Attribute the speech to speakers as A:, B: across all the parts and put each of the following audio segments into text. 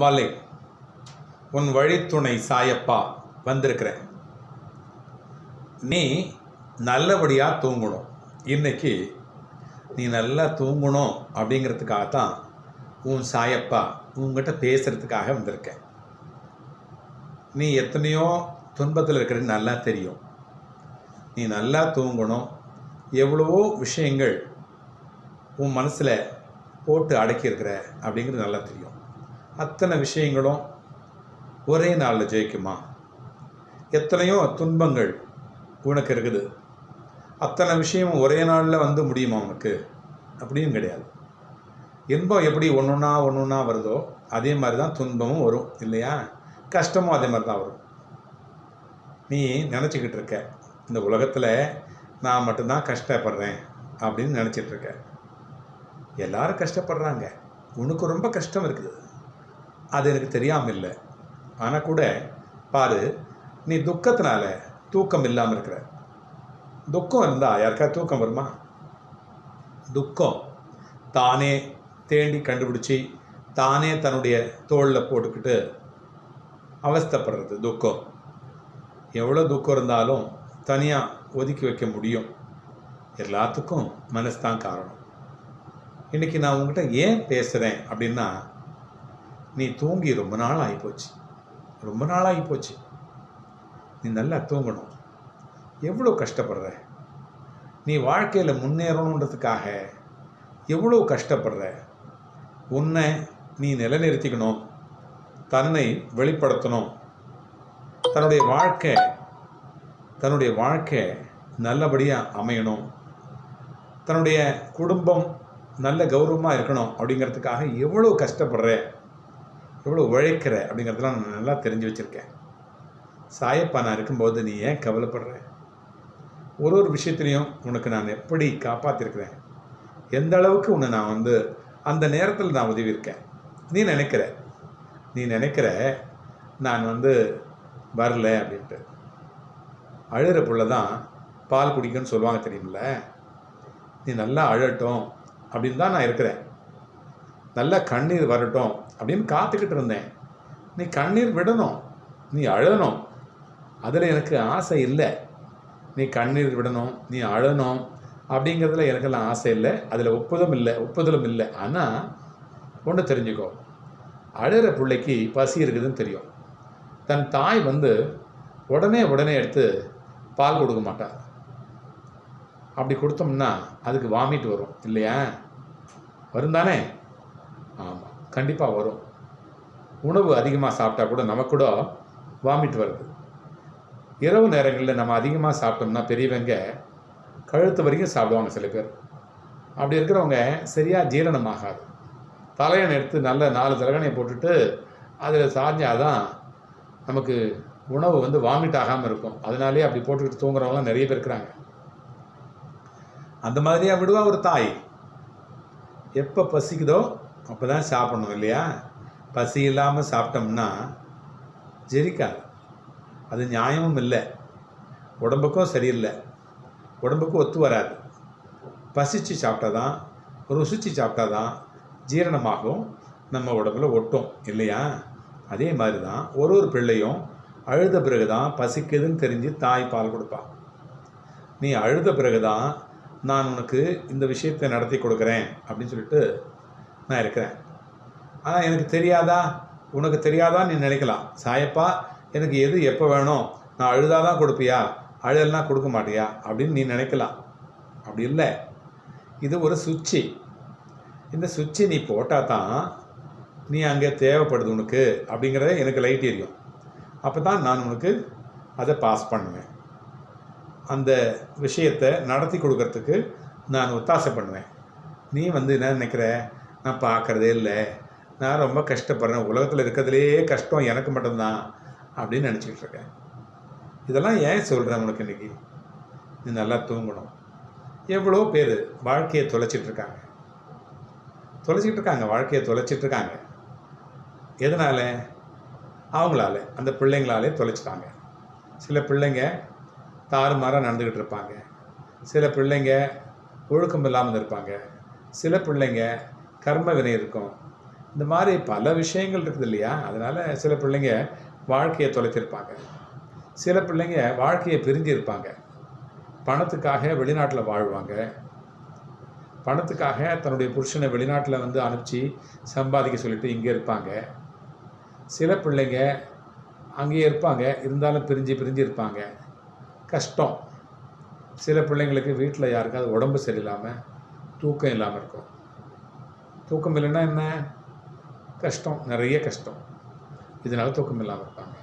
A: மலை உன் வழித்துணை சாயப்பா வந்திருக்கிறேன். நீ நல்லபடியாக தூங்கணும். இன்னைக்கு நீ நல்லா தூங்கணும் அப்படிங்கிறதுக்காக தான் உன் சாயப்பா உங்ககிட்ட பேசுகிறதுக்காக வந்திருக்கேன். நீ எத்தனையோ துன்பத்தில் இருக்கிறது நல்லா தெரியும். நீ நல்லா தூங்கணும். எவ்வளவோ விஷயங்கள் உன் மனசில் போட்டு அடக்கியிருக்கிற அப்படிங்கிறது நல்லா தெரியும். அத்தனை விஷயங்களும் ஒரே நாளில் ஜெயிக்குமா? எத்தனையோ துன்பங்கள் உனக்கு இருக்குது. அத்தனை விஷயமும் ஒரே நாளில் வந்து முடியுமா உனக்கு? அப்படியும் கிடையாது. இன்பம் எப்படி ஒன்று ஒன்றா ஒன்று ஒன்றா வருதோ அதே மாதிரி தான் துன்பமும் வரும் இல்லையா? கஷ்டமும் அதே மாதிரி தான் வரும். நீ நினச்சிக்கிட்டு இருக்க இந்த உலகத்தில் நான் மட்டும்தான் கஷ்டப்படுறேன் அப்படின்னு நினச்சிட்டு இருக்க. எல்லாரும் கஷ்டப்படுறாங்க. உனக்கு ரொம்ப கஷ்டம் இருக்குது. அது எனக்கு தெரியாமல் இல்லை ஆனால் கூட பாரு நீ துக்கத்தினால தூக்கம் இல்லாமல் இருக்கிற. துக்கம் இருந்தால் யாருக்கா தூக்கம் வருமா? துக்கம் தானே தேண்டி கண்டுபிடிச்சி தானே தன்னுடைய தோளில் போட்டுக்கிட்டு அவஸ்தைப்படுறது துக்கம். எவ்வளோ துக்கம் இருந்தாலும் தனியாக ஒதுக்கி வைக்க முடியும். எல்லாத்துக்கும் மனசு தான் காரணம். இன்றைக்கி நான் உங்ககிட்ட ஏன் பேசுகிறேன் அப்படின்னா நீ தூங்கி ரொம்ப நாள் ஆகிப்போச்சு ரொம்ப நாள் ஆகிப்போச்சு நீ நல்லா தூங்கணும். எவ்வளோ கஷ்டப்படுற? நீ வாழ்க்கையில் முன்னேறணுன்றதுக்காக எவ்வளோ கஷ்டப்படுற? உன்னை நீ நிலைநிறுத்திக்கணும். தன்னை வெளிப்படுத்தணும். தன்னுடைய வாழ்க்கை தன்னுடைய வாழ்க்கை நல்லபடியாக அமையணும். தன்னுடைய குடும்பம் நல்ல கௌரவமாக இருக்கணும் அப்படிங்கிறதுக்காக எவ்வளோ கஷ்டப்படுற? எவ்வளோ உழைக்கிற அப்படிங்கிறதெல்லாம் நான் நல்லா தெரிஞ்சு வச்சுருக்கேன். சாயப்பா நான் இருக்கும்போது நீ ஏன் கவலைப்படுற? ஒரு ஒரு விஷயத்துலையும் உனக்கு நான் எப்படி காப்பாற்றிருக்கிறேன் எந்த அளவுக்கு உன்னை நான் வந்து அந்த நேரத்தில் நான் உதவி இருக்கேன்? நீ நினைக்கிற? நீ நினைக்கிற நான் வந்து வரல அப்படின்ட்டு. அழுகிற புள்ள தான் பால் குடிக்கும்னு சொல்லுவாங்க தெரியுமில்ல? நீ நல்லா அழட்டும் அப்படின்னு தான் நான் இருக்கிறேன். நல்லா கண்ணீர் வரட்டும் அப்படின்னு காத்துக்கிட்டு இருந்தேன். நீ கண்ணீர் விடணும். நீ அழணும். அதில் எனக்கு ஆசை இல்லை. நீ கண்ணீர் விடணும். நீ அழணும். அப்படிங்கிறதுல எனக்கெல்லாம் ஆசை இல்லை. அதில் ஒப்புதலும் இல்லை. ஒப்புதலும் இல்லை. ஆனால் ஒன்று தெரிஞ்சுக்கோ. அழகிற பிள்ளைக்கு பசி இருக்குதுன்னு தெரியும். தன் தாய் வந்து உடனே உடனே எடுத்து பால் கொடுக்க மாட்டார். அப்படி கொடுத்தோம்னா அதுக்கு வாமிட் வரும். இல்லையா? வரும் தானே ஆமாம் கண்டிப்பாக வரும். உணவு அதிகமாக சாப்பிட்டா கூட நமக்கு கூட வாமிட் வருது. இரவு நேரங்களில் நம்ம அதிகமாக சாப்பிட்டோம்னா பெரியவங்க கழுத்து வரைக்கும் சாப்பிடுவாங்க சில பேர். அப்படி இருக்கிறவங்க சரியாக ஜீரணம் ஆகாது தலையணை எடுத்து நல்ல நாலு தலைகணையை போட்டுட்டு அதில் சாஞ்சாதான் நமக்கு உணவு வந்து வாமிட் ஆகாமல் இருக்கும். அதனாலே அப்படி போட்டுக்கிட்டு தூங்குறவங்களாம் நிறைய பேர் இருக்கிறாங்க. அந்த மாதிரியா விடுவா ஒரு தாய். எப்போ பசிக்குதோ அப்போ தான் சாப்பிடணும் இல்லையா? பசி இல்லாமல் சாப்பிட்டோம்னா ஜெரிக்காது. அது நியாயமும் இல்லை. உடம்புக்கும் சரியில்லை. உடம்புக்கும் ஒத்து வராது. பசிச்சு சாப்பிட்டா தான் ருசிச்சு சாப்பிட்டா தான் ஜீரணமாகும். நம்ம உடம்புல ஒட்டும் இல்லையா? அதே மாதிரி தான் ஒரு ஒரு பிள்ளையும் அழுத பிறகு தான் பசிக்குதுன்னு தெரிஞ்சு தாய் பால் கொடுப்பா. நீ அழுத பிறகு தான் நான் உனக்கு இந்த விஷயத்தை நடத்தி கொடுக்குறேன் அப்படின்னு சொல்லிட்டு நான் இருக்கிறேன். ஆனால் எனக்கு தெரியாதா? உனக்கு தெரியாதா? நீ நினைக்கலாம். சாயப்பா எனக்கு எது எப்போ வேணும் நான் அழுதாதான் கொடுப்பியா? அழுதல்னா கொடுக்க மாட்டியா? அப்படின்னு நீ நினைக்கலாம். அப்படி இல்லை. இது ஒரு சுவிட்சு இந்த சுவிட்சை நீ போட்டால் தான் நீ அங்கே தேவைப்படுது உனக்கு அப்படிங்கிறத எனக்கு லைட் எரியும். அப்போ தான் நான் உனக்கு அதை பாஸ் பண்ணுவேன். அந்த விஷயத்தை நடத்தி கொடுக்கறதுக்கு நான் ஒத்தாசை பண்ணுவேன். நீ வந்து என்ன நினைக்கிற? நான் பார்க்குறதே இல்லை. நான் ரொம்ப கஷ்டப்படுறேன். உலகத்தில் இருக்கிறதுலே கஷ்டம் எனக்கு மட்டும்தான் அப்படின்னு நினச்சிக்கிட்டு இருக்கேன். இதெல்லாம் ஏன் சொல்கிறேன் உனக்கு இன்றைக்கி நீ நல்லா தூங்கணும். எவ்வளோ பேர் வாழ்க்கையை தொலைச்சிட்டு இருக்காங்க. தொலைச்சிட்டு இருக்காங்க. வாழ்க்கையை தொலைச்சிட்டு இருக்காங்க. எதனால்? அவங்களால. அந்த பிள்ளைங்களாலே தொலைச்சிட்டாங்க. சில பிள்ளைங்க தாறுமாறாக நடந்துக்கிட்டு இருப்பாங்க. சில பிள்ளைங்க ஒழுக்கம் இல்லாமல் இருப்பாங்க. சில பிள்ளைங்க கர்ம வினை இருக்கும். இந்த மாதிரி பல விஷயங்கள் இருக்குது இல்லையா? அதனால் சில பிள்ளைங்க வாழ்க்கையை தொலைத்திருப்பாங்க. சில பிள்ளைங்க வாழ்க்கையை பிரிஞ்சு இருப்பாங்க பணத்துக்காக வெளிநாட்டில் வாழ்வாங்க. பணத்துக்காக தன்னுடைய புருஷனை வெளிநாட்டில் வந்து அனுப்பிச்சி சம்பாதிக்க சொல்லிட்டு இங்கே இருப்பாங்க. சில பிள்ளைங்க அங்கேயே இருப்பாங்க. இருந்தாலும் பிரிஞ்சு பிரிஞ்சு இருப்பாங்க. கஷ்டம். சில பிள்ளைங்களுக்கு வீட்டில் யாருக்காவது உடம்பு சரியில்லாமல் தூக்கம் இல்லாமல் இருக்கும். தூக்கம் இல்லைன்னா என்ன? கஷ்டம். நிறைய கஷ்டம். இதனால் தூக்கம் இல்லாமல் இருப்பாங்க.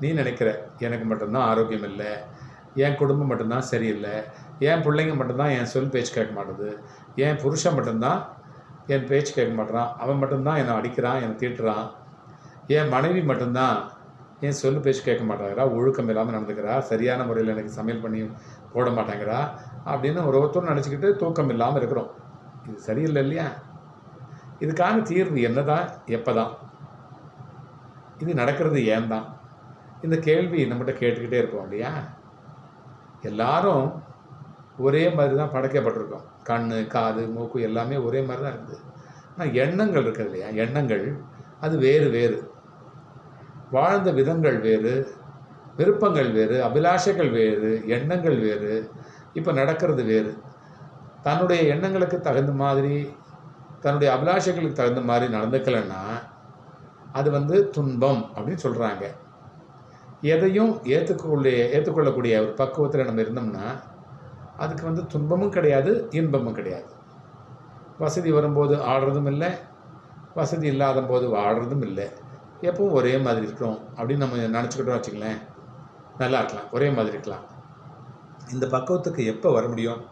A: நீ நினைக்கிற எனக்கு மட்டும்தான் ஆரோக்கியம் இல்லை. என் குடும்பம் மட்டும்தான் சரியில்லை. என் பிள்ளைங்க மட்டும்தான் என் சொல் பேச்சு கேட்க மாட்டுது. என் புருஷன் மட்டும்தான் என் பேச்சு கேட்க மாட்டேறான். அவன் மட்டும்தான் என்னை அடிக்கிறான் என்னை தீட்டுறான். என் மனைவி மட்டும்தான் என் சொல்லு பேச்சு கேட்க மாட்டேங்கிறா ஒழுக்கம் இல்லாமல் நடந்துக்கிறா. சரியான முறையில் எனக்கு சமையல் பண்ணி போட மாட்டேங்கிறா. அப்படின்னு ஒரு ஒருத்தரும் நினச்சிக்கிட்டு தூக்கம் இல்லாமல் இருக்கிறோம். இது சரியில்லை இல்லையா? இதுக்கான தீர்வு என்னதான் எப்போ தான் இது நடக்கிறது ஏன் தான் இந்த கேள்வி நம்மகிட்ட கேட்டுக்கிட்டே இருக்கோம் இல்லையா? எல்லாரும் ஒரே மாதிரி தான் படைக்கப்பட்டிருக்கோம். கண் காது மூக்கு எல்லாமே ஒரே மாதிரி தான் இருக்குது. ஆனால் எண்ணங்கள் இருக்குது இல்லையா? எண்ணங்கள் அது வேறு வேறு. வாழ்ந்த விதங்கள் வேறு விருப்பங்கள் வேறு அபிலாஷைகள் வேறு எண்ணங்கள் வேறு இப்போ நடக்கிறது வேறு. தன்னுடைய எண்ணங்களுக்கு தகுந்த மாதிரி தன்னுடைய அபிலாஷைகளுக்கு தகுந்த மாதிரி நடந்துக்கலைன்னா அது வந்து துன்பம் அப்படின்னு சொல்கிறாங்க எதையும் ஏற்றுக்கொள்ள ஏற்றுக்கொள்ளக்கூடிய ஒரு பக்குவத்தில் நம்ம இருந்தோம்னா அதுக்கு வந்து துன்பமும் கிடையாது இன்பமும் கிடையாது. வசதி வரும்போது ஆடுறதும் இல்லை வசதி இல்லாத போது வாடுறதும் இல்லை. எப்பவும் ஒரே மாதிரி இருக்கிறோம் அப்படின்னு நம்ம நினச்சிக்கிட்டோம் வச்சுங்களேன் நல்லா இருக்கலாம் ஒரே மாதிரி இருக்கலாம். இந்த பக்குவத்துக்கு எப்போ வர முடியும்?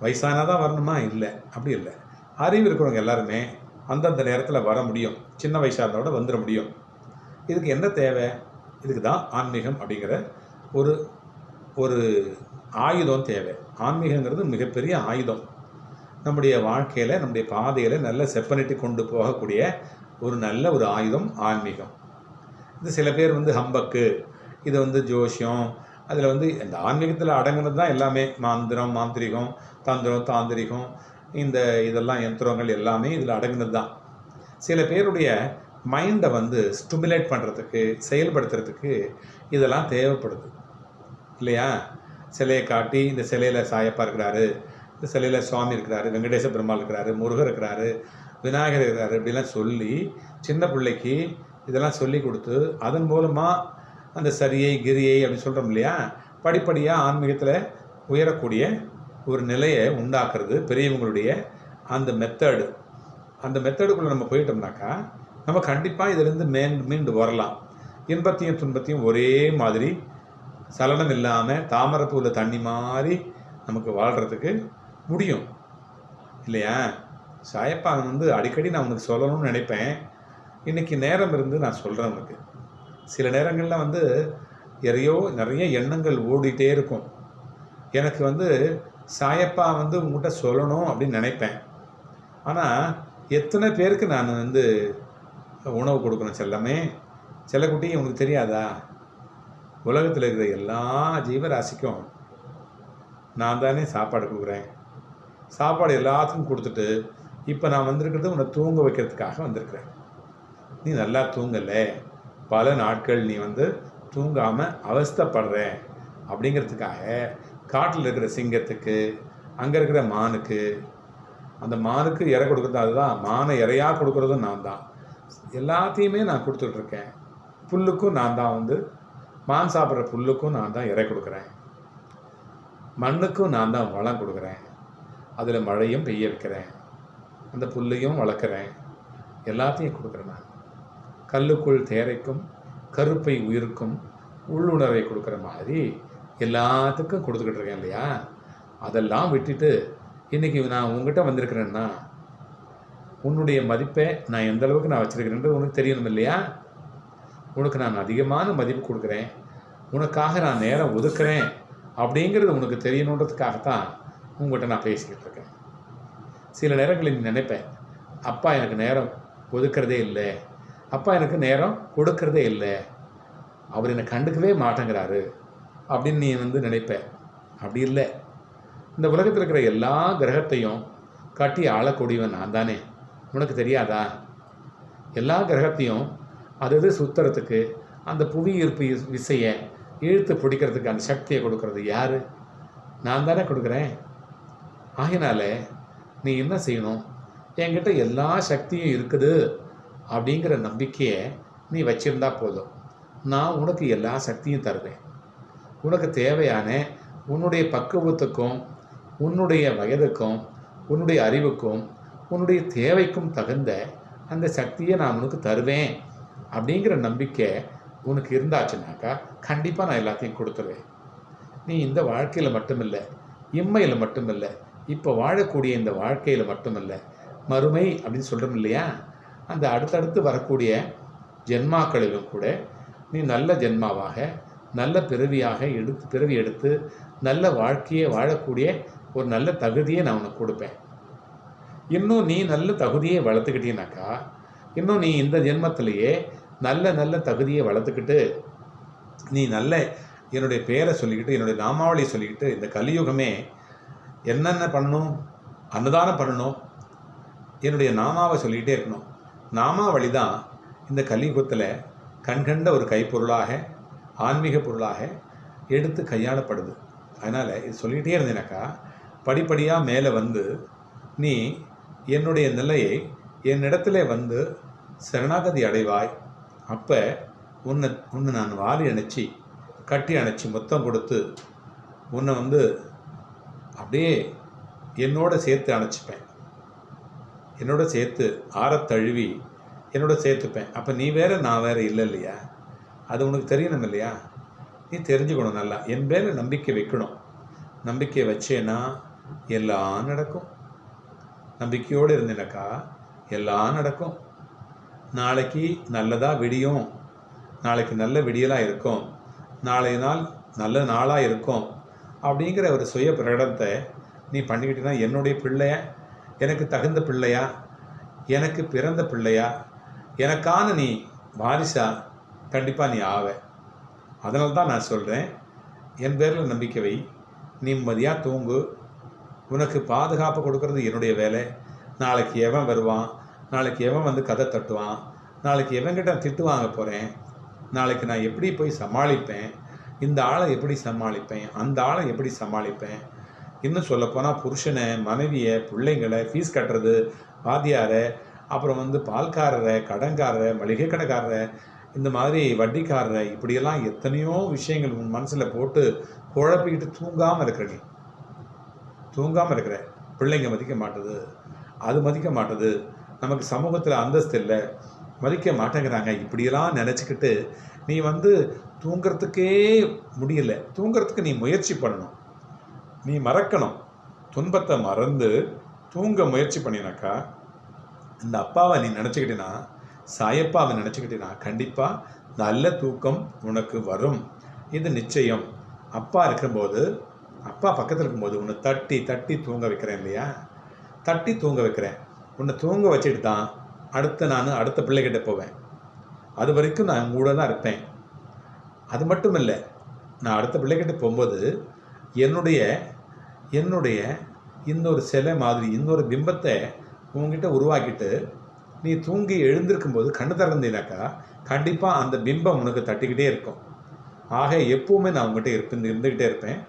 A: வயசானால் தான் வரணுமா? இல்லை. அப்படி இல்லை. அறிவு இருக்கிறவங்க எல்லாருமே அந்தந்த நேரத்தில் வர முடியும். சின்ன வயசாக இருந்தோட வந்துட முடியும். இதுக்கு என்ன தேவை? இதுக்கு தான் ஆன்மீகம் அப்படிங்கிற ஒரு ஒரு ஆயுதம் தேவை. ஆன்மீகங்கிறது மிகப்பெரிய ஆயுதம். நம்முடைய வாழ்க்கையில் நம்முடைய பாதையில் நல்ல செப்பனிட்டு கொண்டு போகக்கூடிய ஒரு நல்ல ஒரு ஆயுதம் ஆன்மீகம். இது சில பேர் வந்து ஹம்பக்கு இது வந்து ஜோஷியம் அதில் வந்து இந்த ஆன்மீகத்தில் அடங்குனது தான் எல்லாமே. மாந்திரம் மாந்திரிகம் தந்திரம் தாந்திரிகம் இந்த இதெல்லாம் யந்திரங்கள் எல்லாமே இதில் அடங்குனது தான். சில பேருடைய மைண்டை வந்து ஸ்டிமுலேட் பண்ணுறதுக்கு செயல்படுத்துறதுக்கு இதெல்லாம் தேவைப்படுது. இல்லையா? சிலையை காட்டி இந்த சிலையில் சாயப்பா இருக்கிறாரு இந்த சிலையில் சுவாமி இருக்கிறாரு வெங்கடேச பெருமாள் இருக்கிறாரு முருகர் இருக்கிறாரு விநாயகர் இருக்கிறாரு இப்படிலாம் சொல்லி சின்ன பிள்ளைக்கு இதெல்லாம் சொல்லி கொடுத்து அதன் மூலமாக அந்த சரியை கிரியை அப்படின்னு சொல்கிறோம் இல்லையா? படிப்படியாக ஆன்மீகத்தில் உயரக்கூடிய ஒரு நிலையை உண்டாக்குறது பெரியவங்களுடைய அந்த மெத்தடு அந்த மெத்தடுக்குள்ளே நம்ம போயிட்டோம்னாக்கா நம்ம கண்டிப்பாக இதிலேருந்து மேன் மீண்டு வரலாம். இன்பத்தையும் துன்பத்தையும் ஒரே மாதிரி சலனம் இல்லாமல் தாமரைப்பூவில் தண்ணி மாதிரி நமக்கு வாழ்கிறதுக்கு முடியும். இல்லையா? சாயப்பான் வந்து அடிக்கடி நான் உனக்கு சொல்லணும்னு நினைப்பேன். இன்றைக்கி நேரம் இருந்து நான் சொல்கிறேன் உனக்கு. சில நேரங்களில் வந்து எதையோ நிறைய எண்ணங்கள் ஓடிட்டே இருக்கும். எனக்கு வந்து சாயப்பா வந்து உங்கள்கிட்ட சொல்லணும் அப்படின்னு நினைப்பேன். ஆனால் எத்தனை பேருக்கு நான் வந்து உணவு கொடுக்கணும் செல்லமே? செல்லக்குட்டி உனக்கு தெரியாதா? உலகத்தில் இருக்கிற எல்லா ஜீவராசிக்கும் நான் தானே சாப்பாடு கொடுக்குறேன். சாப்பாடு எல்லாத்துக்கும் கொடுத்துட்டு இப்போ நான் வந்திருக்கிறது உன்னை தூங்க வைக்கிறதுக்காக வந்திருக்கிறேன். நீ நல்லா தூங்கலை. பல நாட்கள் நீ வந்து தூங்காமல் அவஸ்தப்படுறேன். அப்படிங்கிறதுக்காக காட்டில் இருக்கிற சிங்கத்துக்கு அங்கே இருக்கிற மானுக்கு அந்த மானுக்கு இறை கொடுக்குறது அதுதான். மானை இறையாக கொடுக்குறதும் நான் தான். எல்லாத்தையுமே நான் கொடுத்துட்ருக்கேன் புல்லுக்கும் நான் தான் வந்து மான் சாப்பிட்ற புல்லுக்கும் நான் தான் இறை கொடுக்குறேன். மண்ணுக்கும் நான் தான் வளம் கொடுக்குறேன். அதில் மழையும் பெய்ய வைக்கிறேன். அந்த புல்லையும் வளர்க்குறேன். எல்லாத்தையும் கொடுக்குறேன் நான். கல்லுக்குள் தேரைக்கும் கருப்பை உயிருக்கும் உள்ளுணர்வை கொடுக்குற மாதிரி எல்லாத்துக்கும் கொடுத்துக்கிட்டு இருக்கேன் இல்லையா? அதெல்லாம் விட்டுட்டு இன்றைக்கி நான் உங்ககிட்ட வந்திருக்கிறேன்னா உன்னுடைய மதிப்பை நான் எந்த அளவுக்கு நான் வச்சுருக்கிறேன்றது உனக்கு தெரியணும் இல்லையா? உனக்கு நான் அதிகமான மதிப்பு கொடுக்குறேன். உனக்காக நான் நேரம் ஒதுக்குறேன் அப்படிங்கிறது உனக்கு தெரியணுன்றதுக்காகத்தான் உங்கள்கிட்ட நான் பேசிக்கிட்டு இருக்கேன். சில நேரங்களில் நினைப்பேன் அப்பா எனக்கு நேரம் ஒதுக்கிறதே இல்லை. அப்பா எனக்கு நேரம் கொடுக்கறதே இல்லை. அவர் என்னை கண்டுக்கவே மாட்டேங்கிறாரு அப்படின்னு நீ வந்து நினைப்ப. அப்படி இல்லை. இந்த உலகத்தில் இருக்கிற எல்லா கிரகத்தையும் கட்டி ஆளக்கூடியவன் நான் தானே. உனக்கு தெரியாதா? எல்லா கிரகத்தையும் அது அது சுத்துறதுக்கு அந்த புவி ஈர்ப்பு விசையை இழுத்து பிடிக்கிறதுக்கு அந்த சக்தியை கொடுக்கறது யார்? நான் தானே கொடுக்குறேன். ஆகினால நீ என்ன செய்யணும்? என்கிட்ட எல்லா சக்தியும் இருக்குது. அப்படிங்கிற நம்பிக்கையை நீ வச்சிருந்தா போதும். நான் உனக்கு எல்லா சக்தியும் தருவேன். உனக்கு தேவையான உன்னுடைய பக்குவத்துக்கும் உன்னுடைய வயதுக்கும் உன்னுடைய அறிவுக்கும் உன்னுடைய தேவைக்கும் தகுந்த அந்த சக்தியை நான் உனக்கு தருவேன் அப்படிங்கிற நம்பிக்கை உனக்கு இருந்தாச்சுனாக்கா கண்டிப்பாக நான் எல்லாத்தையும் கொடுத்துருவேன். நீ இந்த வாழ்க்கையில் மட்டுமில்லை இம்மையில் மட்டுமில்லை இப்போ வாழக்கூடிய இந்த வாழ்க்கையில் மட்டுமில்லை மறுமை அப்படின்னு சொல்கிறோம் இல்லையா? அந்த அடுத்தடுத்து வரக்கூடிய ஜென்மாக்களிலும் கூட நீ நல்ல ஜென்மாவாக நல்ல பிறவியாக எடுத்து பிறவி எடுத்து நல்ல வாழ்க்கையை வாழக்கூடிய ஒரு நல்ல தகுதியை நான் உனக்கு கொடுப்பேன். இன்னும் நீ நல்ல தகுதியை வளர்த்துக்கிட்டீனாக்கா இன்னும் நீ இந்த ஜென்மத்திலேயே நல்ல நல்ல தகுதியை வளர்த்துக்கிட்டு நீ நல்ல என்னுடைய பேரை சொல்லிக்கிட்டு என்னுடைய நாமாவளியை சொல்லிக்கிட்டு இந்த கலியுகமே என்னென்ன பண்ணணும் அன்னதானம் பண்ணணும் என்னுடைய நாமாவை சொல்லிக்கிட்டே இருக்கணும். நாமாவளி தான் இந்த கலியுகத்தில் கண்கண்ட ஒரு கைப்பொருளாக ஆன்மீக பொருளாக எடுத்து கையாளப்படுது. அதனால் இது சொல்லிக்கிட்டே இருந்தேனாக்கா படிப்படியாக மேலே வந்து நீ என்னுடைய நிலையை என்னிடத்துல வந்து சரணாகதி அடைவாய். அப்போ உன்னை உன்னை நான் வாரி அணைச்சி கட்டி அணைச்சி மொத்தம் கொடுத்து உன்னை வந்து அப்படியே என்னோட சேர்த்து அணைச்சிப்பேன். என்னோட சேர்த்து ஆற தழுவி என்னோட சேர்த்துப்பேன். அப்போ நீ வேறு நான் வேறு இல்லை இல்லையா? அது உனக்கு தெரியணும் இல்லையா? நீ தெரிஞ்சுக்கணும் நல்லா. என் மேல நம்பிக்கை வைக்கணும். நம்பிக்கை வச்சேன்னா எல்லாம் நடக்கும். நம்பிக்கையோடு இருந்தேனாக்கா எல்லாம் நடக்கும். நாளைக்கு நல்லதாக விடியும். நாளைக்கு நல்ல விடியலாக இருக்கும். நாளைய நாள் நல்ல நாளாக இருக்கும். அப்படிங்கிற ஒரு சுய பிரகடனத்தை நீ பண்ணிக்கிட்டீங்கன்னா என்னுடைய பிள்ளைய எனக்கு தகுந்த பிள்ளையா? எனக்கு பிறந்த பிள்ளையா? எனக்கான நீ வாரிசா? கண்டிப்பாக நீ ஆவ. அதனால தான் நான் சொல்கிறேன் என் பேரில் நம்பிக்கை வை. நிம்மதியாக தூங்கு. உனக்கு பாதுகாப்பு கொடுக்கறது என்னுடைய வேலை. நாளைக்கு எவன் வருவான்? நாளைக்கு எவன் வந்து கதை தட்டுவான்? நாளைக்கு எவன்கிட்ட திட்டு வாங்க போகிறேன் நாளைக்கு நான் எப்படி போய் சமாளிப்பேன்? இந்த ஆளை எப்படி சமாளிப்பேன்? அந்த ஆளை எப்படி சமாளிப்பேன்? இன்னும் சொல்லப்போனால் புருஷனை மனைவியை பிள்ளைங்களை ஃபீஸ் கட்டுறது வாத்தியாரை அப்புறம் வந்து பால்காரரை கடன்காரரை மளிகை கடைக்காரரை இந்த மாதிரி வட்டிக்காரரை இப்படியெல்லாம் எத்தனையோ விஷயங்கள் உன் மனசில் போட்டு குழப்பிக்கிட்டு தூங்காமல் இருக்கிற நீ. தூங்காமல் இருக்கிற. பிள்ளைங்க மதிக்க மாட்டுது. அது மதிக்க மாட்டுது. நமக்கு சமூகத்தில் அந்தஸ்து இல்லை. மதிக்க மாட்டேங்கிறாங்க. இப்படியெல்லாம் நினச்சிக்கிட்டு நீ வந்து தூங்கிறதுக்கே முடியல. தூங்கிறதுக்கு நீ முயற்சி பண்ணணும். நீ மறக்கணும். துன்பத்தை மறந்து தூங்க முயற்சி பண்ணினாக்கா இந்த அப்பாவை நீ நினச்சிக்கிட்டீன்னா சாயப்பாவை நினச்சிக்கிட்டீன்னா கண்டிப்பாக நல்ல தூக்கம் உனக்கு வரும். இது நிச்சயம். அப்பா இருக்கும்போது அப்பா பக்கத்தில் இருக்கும்போது உன்னை தட்டி தட்டி தூங்க வைக்கிறேன் இல்லையா? தட்டி தூங்க வைக்கிறேன். உன்னை தூங்க வச்சுட்டு தான் அடுத்து நான் அடுத்த பிள்ளைகிட்ட போவேன். அது வரைக்கும் நான் கூட தான் இருப்பேன். அது மட்டும் இல்லை நான் அடுத்த பிள்ளைகிட்ட போகும்போது என்னுடைய என்னுடைய இன்னொரு சிலை மாதிரி இன்னொரு பிம்பத்தை உங்ககிட்ட உருவாக்கிட்டு நீ தூங்கி எழுந்திருக்கும்போது கண்ணு திறந்தீனாக்கா கண்டிப்பாக அந்த பிம்பம் உனக்கு தட்டிக்கிட்டே இருக்கும். ஆக எப்போவுமே நான் உங்ககிட்ட இருப்பேன் இருந்துக்கிட்டே இருப்பேன்.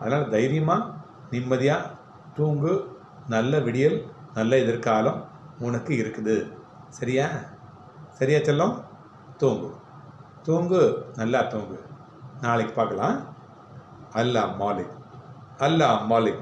A: அதனால் தைரியமாக நிம்மதியாக தூங்கு. நல்ல விடியல் நல்ல எதிர்காலம் உனக்கு இருக்குது. சரியா? சரியா செல்லம்? தூங்கு. தூங்கு நல்லா தூங்கு. நாளைக்கு பார்க்கலாம். அல்லா மாலிக். அல்லாஹ் மாலிக்